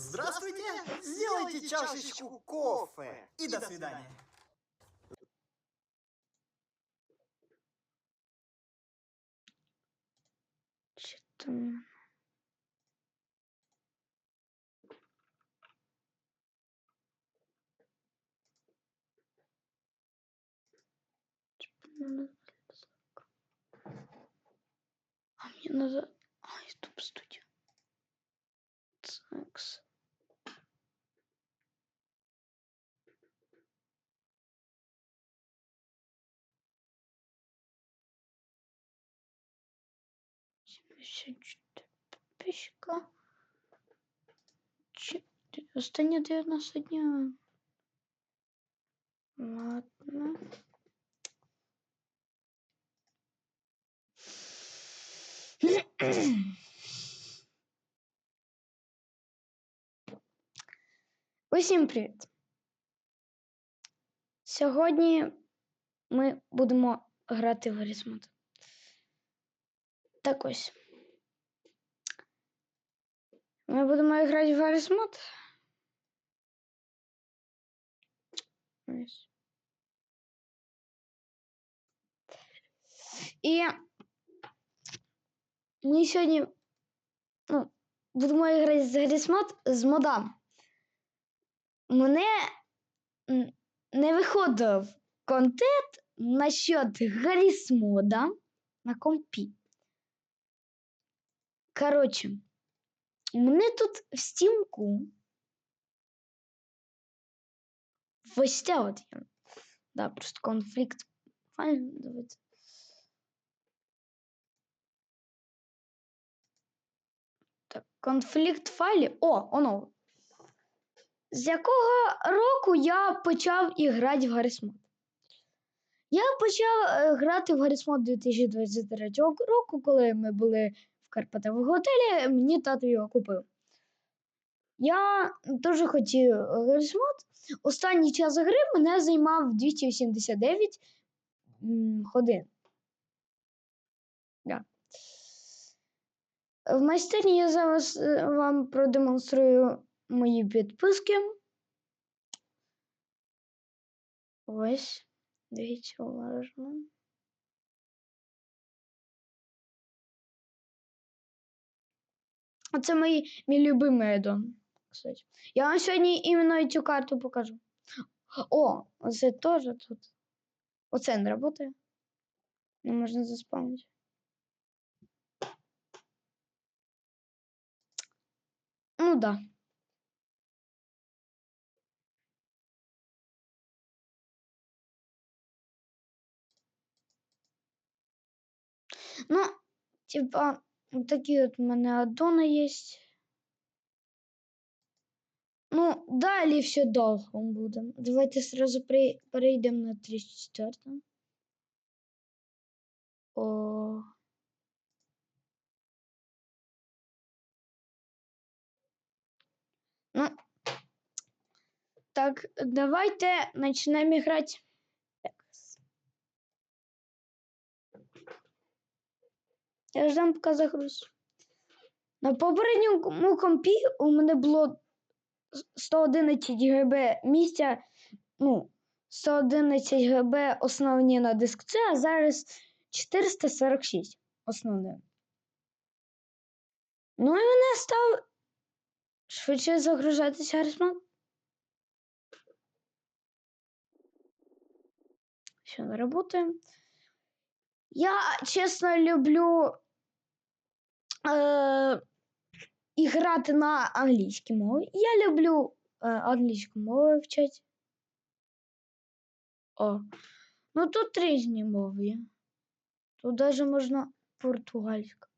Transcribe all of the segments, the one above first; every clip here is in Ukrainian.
Здравствуйте! Сделайте чашечку кофе. И до свидания. Чи надо? А мне надо... А, YouTube студия. Подписчика. Четыре. Остання 90 дня. Ладно. Усім привіт! Сьогодні ми будемо грати в Гаррісмод. Так ось. Ми будемо грати в Гаррісмод. Ось. І ми сьогодні ну, будемо грати з Гаррісмод з модами. Мене не виходив контент насчет Гаррісмода на компі. Коротше, у мене тут в стімку ось ця от є. Да, просто конфлікт. Файл, давайте. Так, конфлікт файлів. О, оно. З якого року я почав і грати в Гаррісмод? Я почав е, грати в Гаррісмод 2023 року, коли ми були в готелі, мені тато його купив. Я дуже хотів Гаррісмод. Останній час гри мене займав 289 годин. Да. В майстерні я зараз е, вам продемонструю мої підписки. Ось, дивіться уважно. Оце мій, мій любимий едон. Кстати. Я вам сьогодні іменно цю карту покажу. О, це теж тут. Оце не працює. Не можна заспавнити. Ну да. Ну, типа, вот такие вот у меня аддоны есть. Ну, далі все довго буде. Давайте сразу перейдемо на 34. О. Ну, так, давайте почнемо грати. Я ждам, поки загруз. На попередньому компі у мене було 111 ГБ місця, ну, 111 ГБ основні на диск C, а зараз 446 основне. Ну і мене став швидше загружатися Гаррісман. Все не работає. Я, чесно, люблю е, і на англійській мові. Я люблю е, англійську мову вивчати. О. Ну тут різні мови. Тут навіть можна португальська.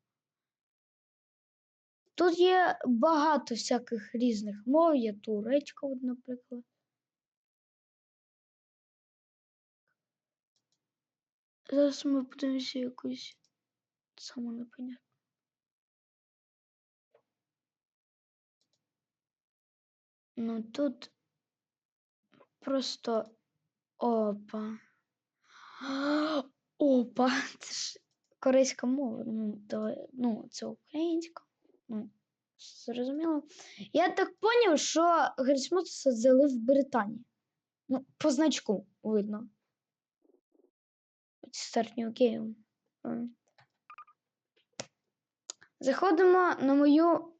Тут є багато всяких різних мов, є турецька, наприклад. Зараз ми подивимося якусь саму непонятну. Ну тут просто опа. Опа, це ж корейська мова. Ну, давай, ну, це українська. Ну, Зрозуміло. Я так поняв, що Гаррісмут садили в Британії. Ну, по значку видно. Start new game. Заходимо на мою.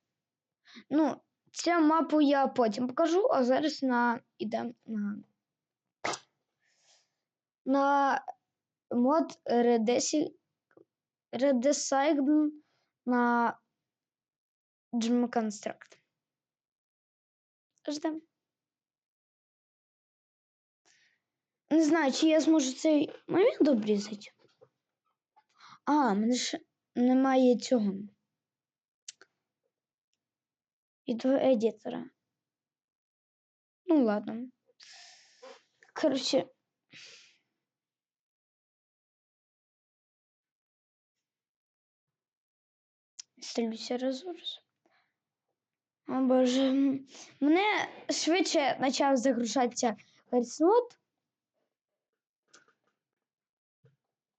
Ну, цю мапу я потім покажу, а зараз на ідемо на. На мод Redesi... Redesign на Gem Construct. Ждем. Не знаю, чи я зможу цей момент обрізати. А, мене ж немає цього. Відеоедітора. Ну, ладно. Коротше. Сталюся ресурс. О боже. Мене швидше почав загружатися Гаррісмод.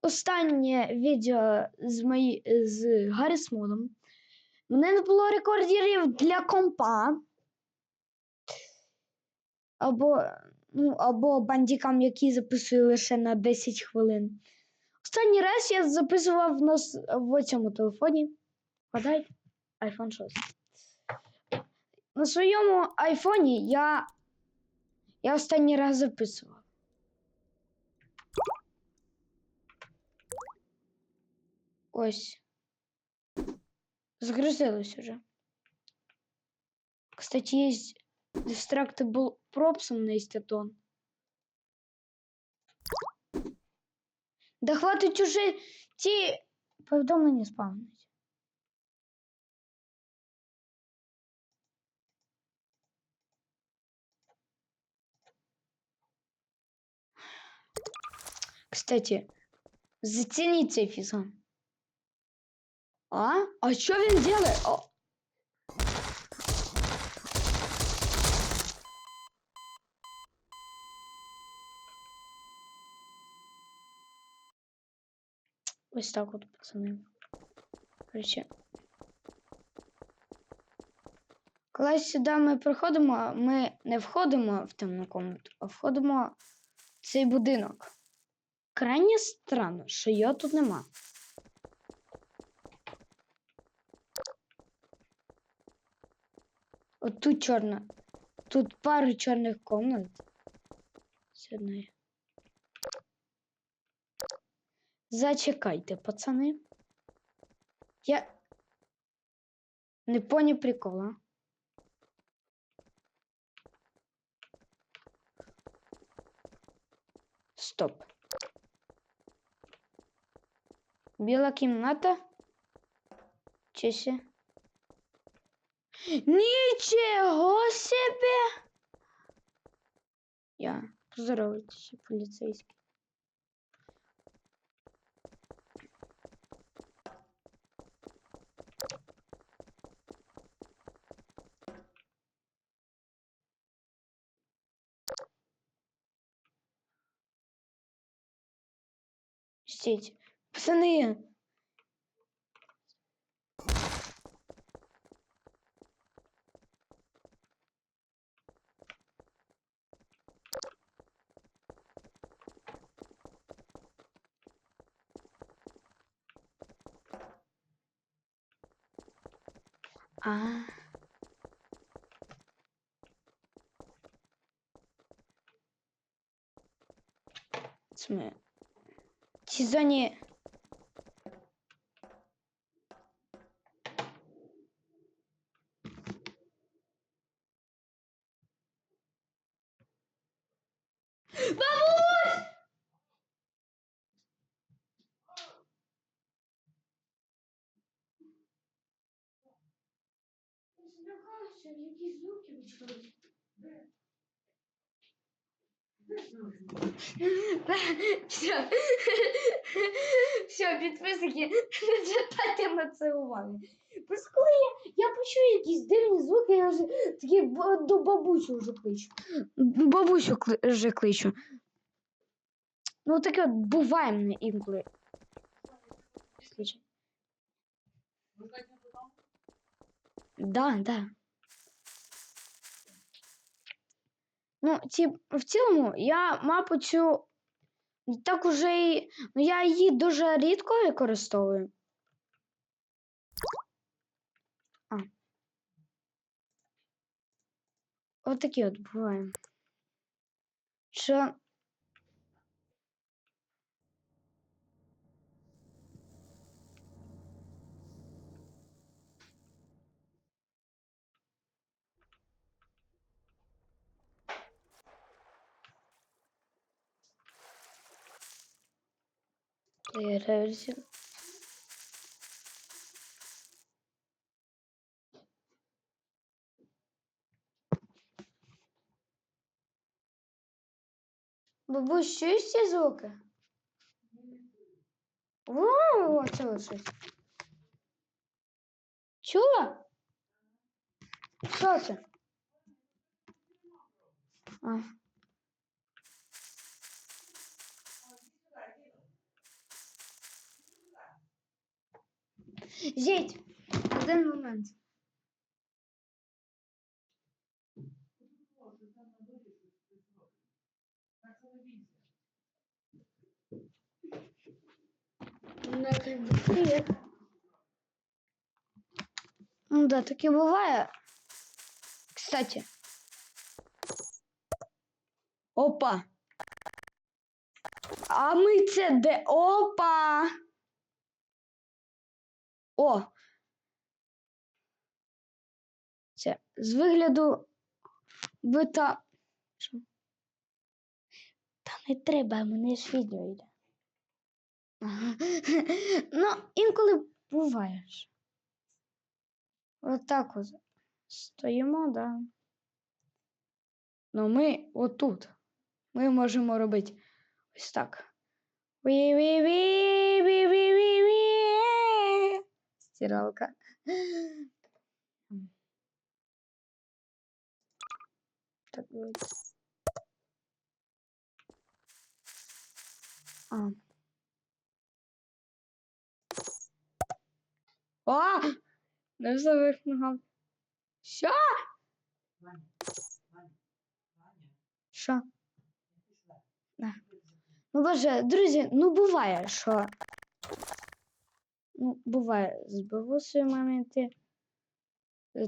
Останнє відео з, мої... з Гаррісмодом. Мене не було рекордерів для компа. Або, ну, або бандикам, які записують лише на 10 хвилин. Останній раз я записував на с- в цьому телефоні. Гадай, iPhone 6. На своєму айфоні я, я останній раз записував. Ось. Загрузилось уже. Кстати, есть Distractable Props на Истатон. Да хватить уже ті повідомлення спавнить. Кстати, зацініть цей фізон. А? А що він делает? О. Ось так от, пацани. Короче. Коли сюди ми приходимо, ми не входимо в темну комнату, а входимо в цей будинок. Крайне странно, що його тут нема. От тут чорна. Тут пару чорних комнат. З одної. Зачекайте, пацани. Я не поняв прикола. Стоп. Біла кімната. Чесі. Нічого себе! Я поздоровайтесь, поліцейський. Стійте. Пацани! Сме. В цій зоні. Бабусь! Злякався, якісь звуки почали. Все. Все, підписники, не звертайте на це уваги. Просто коли я, я почую якісь дивні звуки, я вже такі до бабусю вже кличу. Бабусю вже кличу. Ну таке от буває мене інколи. Слухай. Да, да. Ну, ці, в цілому, я мапу цю так уже і. Ну, я її дуже рідко використовую. А. От такі от буває. Що. Реверсію. Бабусь, чуєш ці звуки? О, це ось щось. Чула? Що це? А. Зіть, один момент. Привет. Ну да, таки бывает. Кстати. Опа. А ми це де? Опа. О. Це з вигляду бита. Та не треба, мене ж відео йде. Ага. ну, інколи буваєш. Отак от стоїмо, да. Ну, ми отут. Ми можемо робити ось так. Ві-ві-ві-ві-ві-ві-ві. Стиралка. Так будет. А. А! Не все вихнув. Що? Що? На. Ну, боже, друзі, ну буває, що. Ну, буває, збиву свої моменти.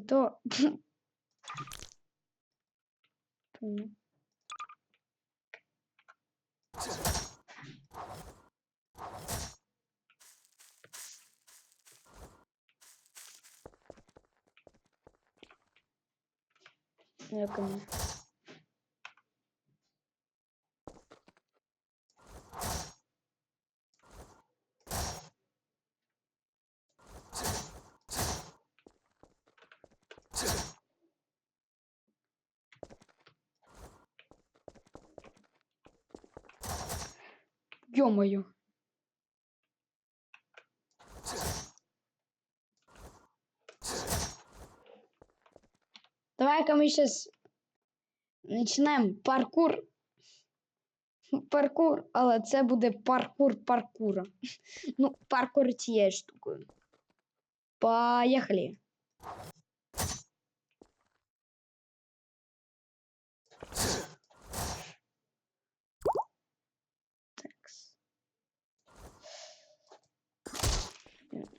То. Ну. Як мені? Ё-моё. Давай-ка мы сейчас начинаем паркур. Паркур, але це буде паркур паркура. Ну, паркур цією штукою. Поїхали. Такс.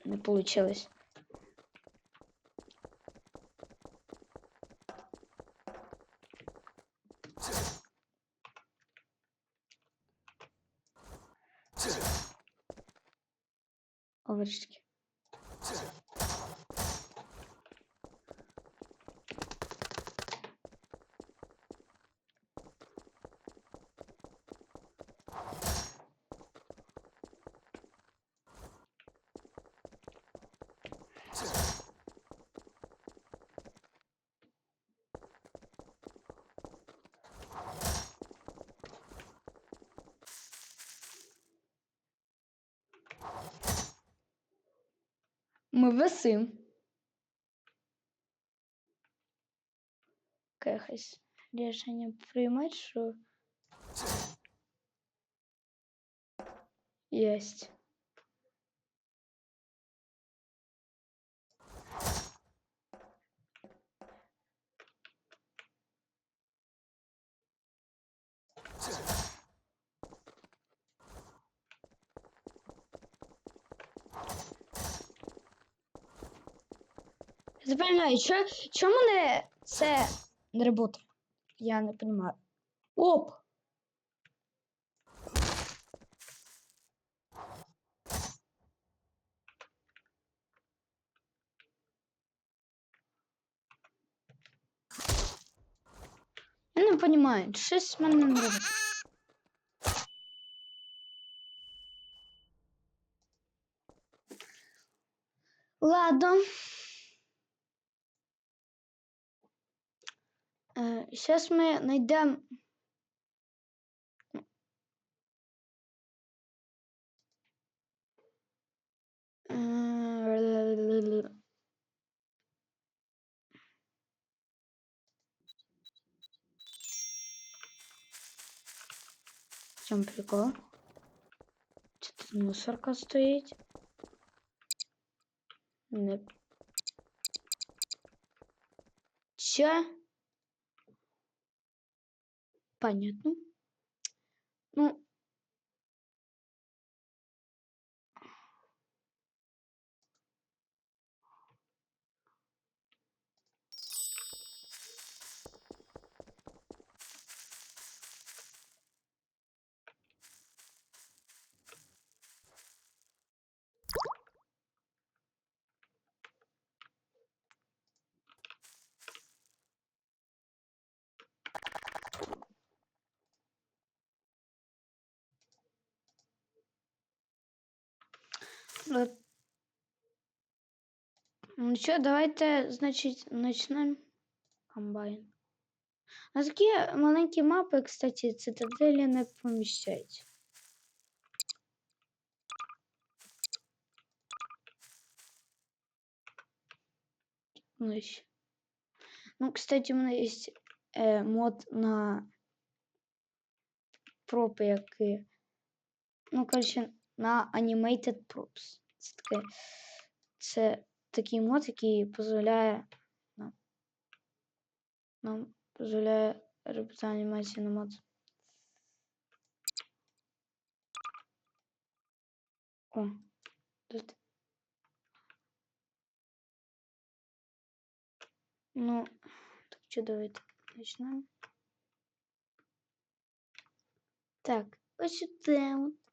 Не- Не получилось. Овречки. Висим. Якесь рішення приймати, що єсть. Запевняю, що, чому мене це не робота? Я не розумію. Оп! Я не розумію, щось мене не робить. Ладно. Сейчас мы найдем. Э, чем прикол? Что тут мусорка стоит? Не. Че? Понятно. Ну. Ну що, давайте, значить, начнемо комбайн. А такі маленькі мапи, кстати, цитаделі не поміщають. Ну. Ну, кстати, у меня есть э, мод на пропи, які. Ну, коротше, на Animated Props. Це, таке, це такий мод, який дозволяє нам, нам дозволяє робити анімацію на мод. О, тут. Ну, так що давайте почнемо. Так, ось сюди,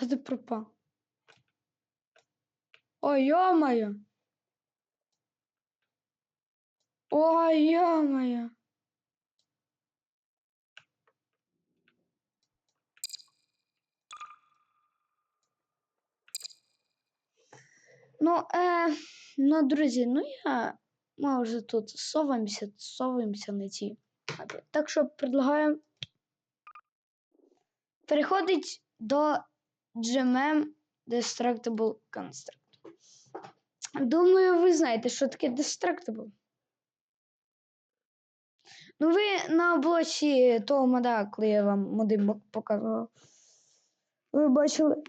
Куда ты пропал? Ой, ё-моё! Ой, ё-моё! Ну, е, ну, друзі, ну я, ми вже тут соваємося, соваємося на цій мапі. Так що предлагаю переходить до GMM Destructible Construct. Думаю, ви знаєте, що таке Destructible. Ну, ви на блоці того мода, коли я вам моди показував, ви бачили.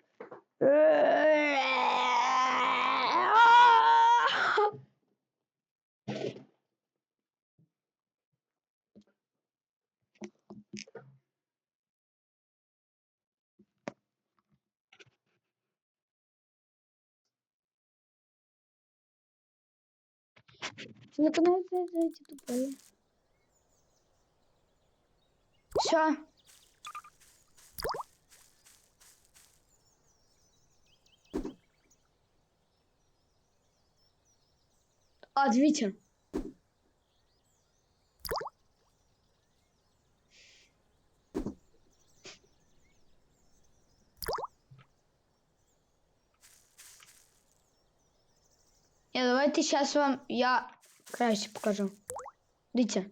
Начинается эти тупые. Все. А, дивіться. Не, давайте сейчас вам я Краще покажу. Дивіться.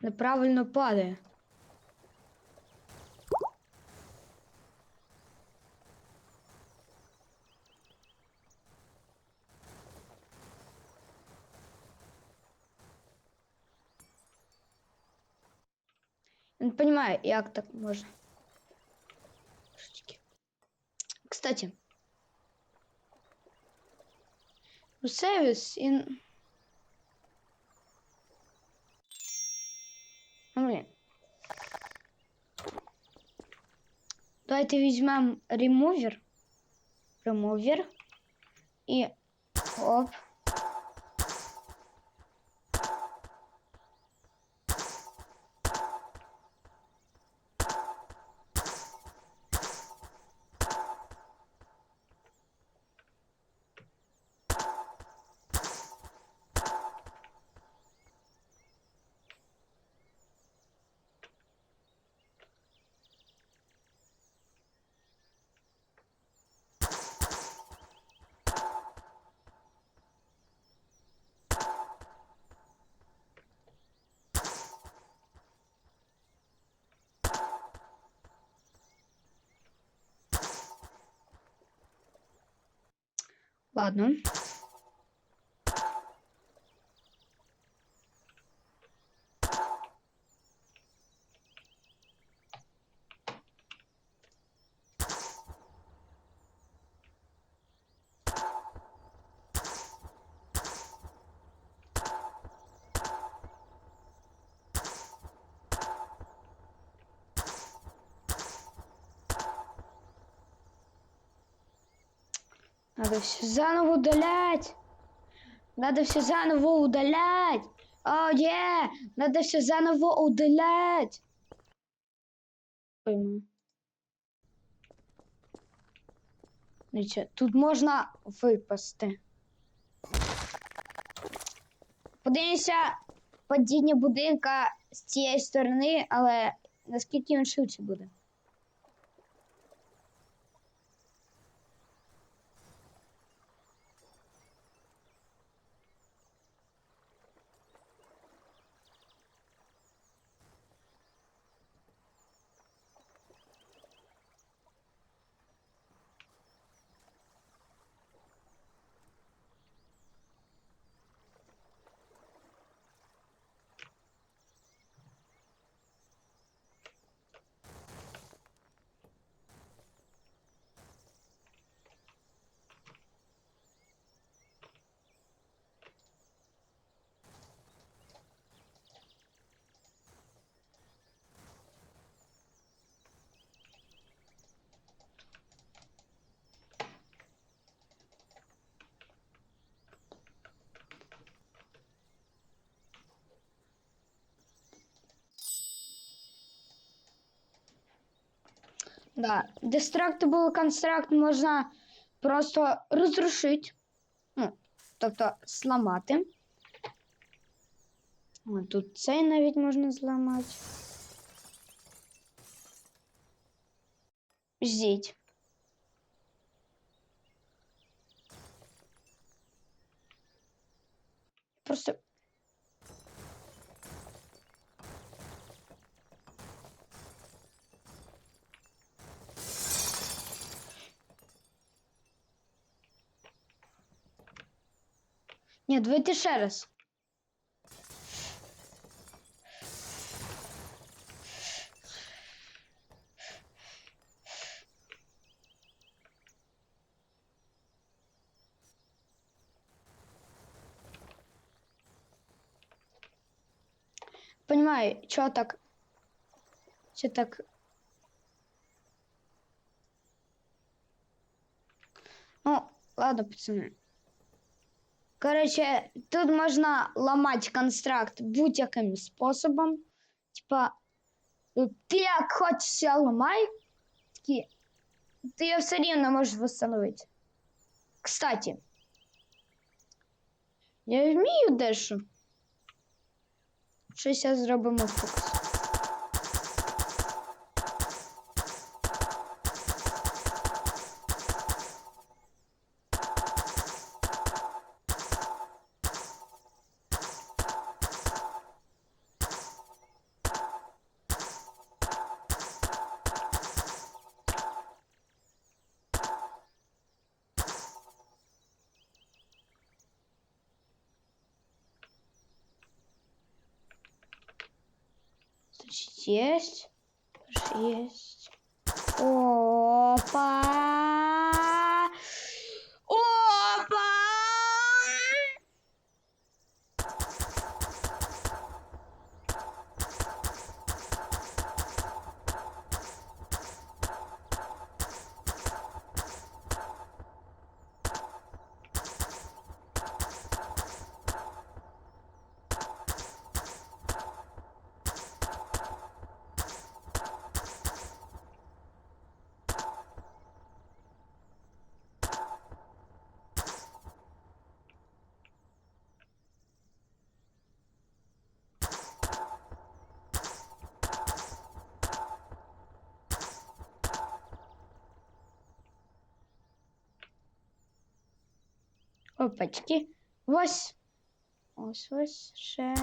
Направильно падает. Не понимаю, як так можна. Трошечки. Кстати, у сервіс і... Ну, блін. Давайте візьмемо ремувер. Ремувер. І оп. Ладно. Надо все заново удалять. Надо все заново удалять. О, е! Надо все заново удалять. Пойму. Дивіться, тут можна випасти. Подивимося падіння будинка з цієї сторони, але наскільки він швидше буде. Да, Destructible Construct можна просто розрушити. Ну, тобто зламати. О, тут цей навіть можна зламати. Ждіть. Ні, давайте ще раз. Понимаю, чого так. Що так. Ну, ладно, пацани. Короче, тут можна ламати констракт будь-яким способом. Типа, ну, ти як хочеш ламай, ти його все рівно можеш встановити. Кстати, я вмію дещо. Щось я зробимо фокус. jeść Опачки. Ось. Ось ось ще.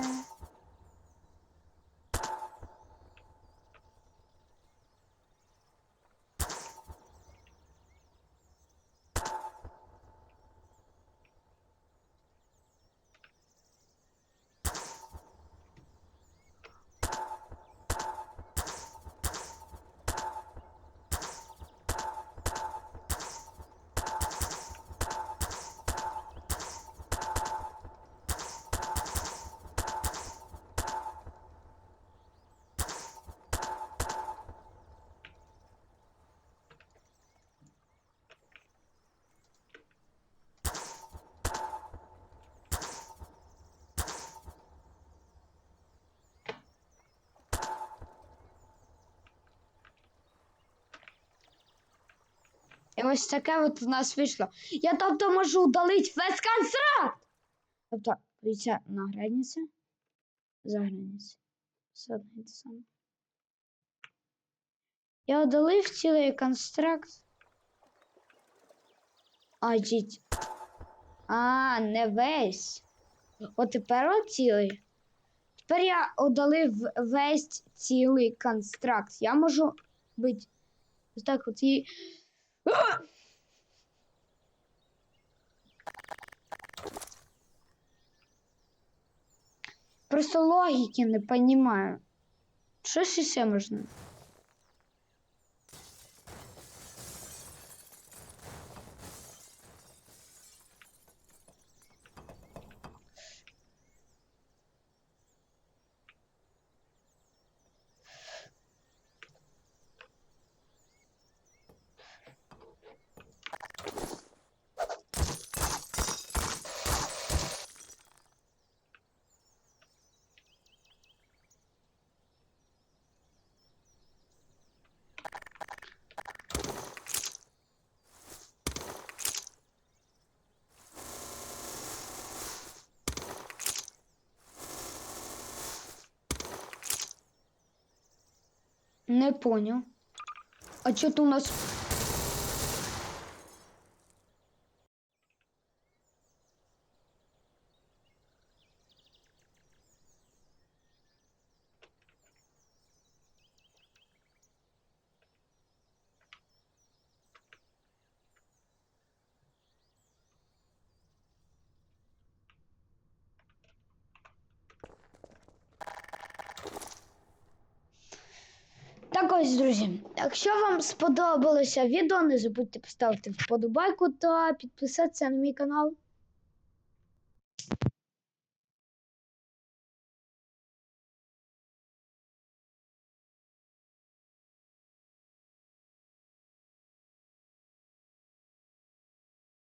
Ось таке от у нас вийшло. Я тобто можу удалити весь констракт. Тобто, дивіться, на границі, за границю. Все саме. Я удалив цілий констракт. А, діть. А, не весь. От тепер от цілий. Тепер я удалив весь цілий констракт. Я можу бути ось так от і. Просто логики не понимаю. Что ще можна? Не понял. А что-то у нас... Так ось, друзі, якщо вам сподобалося відео, не забудьте поставити вподобайку та підписатися на мій канал.